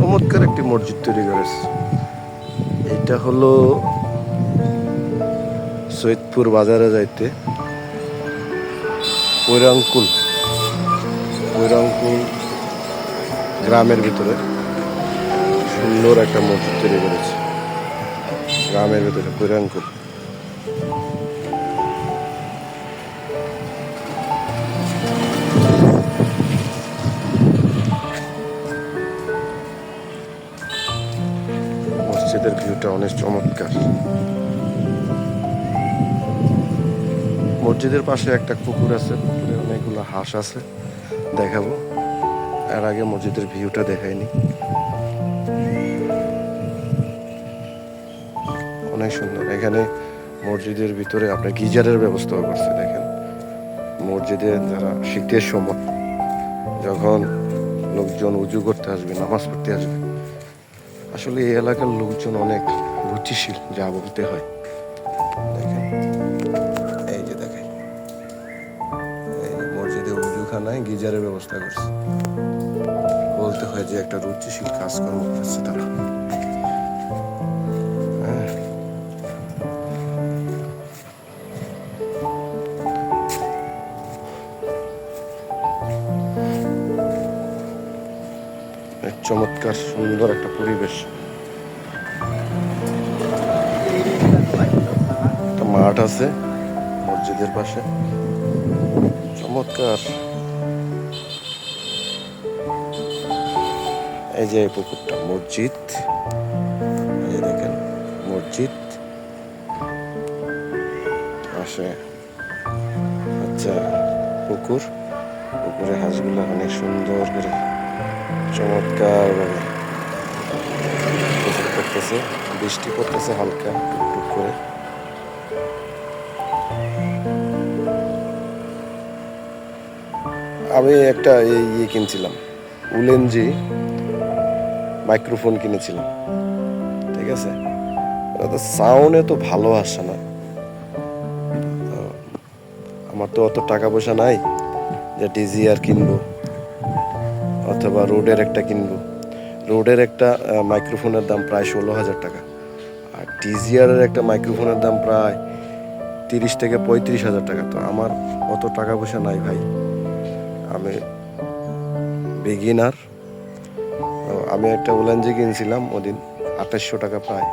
চমৎকার একটি মসজিদ তৈরি করেছে। এটা হলো সৈয়দপুর বাজারে যাইতে কৈরাঙ্কুল কৈরাঙ্কুল গ্রামের ভিতরে সুন্দর একটা মসজিদ তৈরি করেছে। গ্রামের ভিতরে কৈরাঙ্কুল মসজিদের ভিউটা অনেক চমৎকার। মসজিদের পাশে একটা পুকুর আছে, পুকুরে অনেকগুলো হাঁস আছে, দেখাবো। এর আগে মসজিদের ভিউটা দেখাইনি। অনেক সুন্দর। এখানে মসজিদের ভিতরে আপনার গিজারের ব্যবস্থাও করছে, দেখেন। মসজিদে যারা শীতের সময়, যখন লোকজন উজু করতে আসবে, নামাজ পড়তে আসবে আসলে এই এলাকার লোকজন অনেক রুচিশীল যা বলতে হয়। দেখেন। এই যে দেখেন। এই মসজিদে উজুখানায় গিজারের ব্যবস্থা করছে। বলতে হয় যে একটা রুচিশীল কাজকর্ম করছে তারা। চমৎকার, সুন্দর একটা পরিবেশ। একটা মাঠ আছে মসজিদের পাশে। চমৎকার। এই যে পুকুরটা, মসজিদ। এই দেখেন, মসজিদ। পাশে আচ্ছা পুকুর। পুকুরে হাঁসগুলো অনেক সুন্দর করে চমৎকার করতেছে বৃষ্টি পড়তেছে হালকা, টুকটুক করে। আমি একটা ইয়ে কিনছিলাম উলেন মাইক্রোফোন কিনেছিলাম, ঠিক আছে? সাউন্ড তো ভালো আসে না। আমার তো অত টাকা পয়সা নাই যে ডিজিআর কিনবো। অথবা রোডের একটা কিনবো। রোডের একটা মাইক্রোফোনের দাম প্রায় ষোলো হাজার টাকা। আর টিজিআরের একটা মাইক্রোফোনের দাম প্রায় তিরিশ থেকে পঁয়ত্রিশ হাজার টাকা। তো আমার অত টাকা পয়সা নাই ভাই। আমি বিগিনার আমি একটা উলানজি কিনছিলাম ওদিন, আঠাশশো টাকা প্রায়।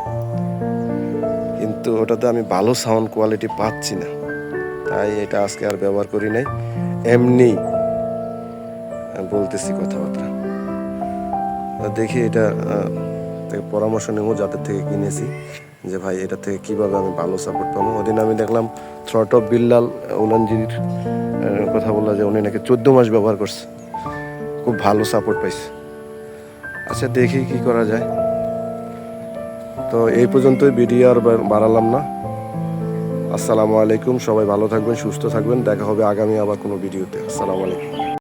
কিন্তু ওটাতে আমি ভালো সাউন্ড কোয়ালিটি পাচ্ছি না। তাই এটা আজকে আর ব্যবহার করি নাই। এমনি বলতেছি কথাবার্তা। দেখি এটা পরামর্শ নেব যাদের থেকে কিনেছি, যে ভাই এটা থেকে কীভাবে আমি ভালো সাপোর্ট পাবো। ওদিন আমি দেখলাম থ্রট অফ বিল্লাল উলানজির কথা বলল যে উনি নাকি চোদ্দ মাস ব্যবহার করছে। খুব ভালো সাপোর্ট পাইছে। আচ্ছা দেখি কি করা যায়। তো এই পর্যন্তই ভিডিও আর বাড়ালাম না। আসসালামু আলাইকুম, সবাই ভালো থাকবেন, সুস্থ থাকবেন। দেখা হবে আগামী আবার কোনো ভিডিওতে আসসালামু আলাইকুম।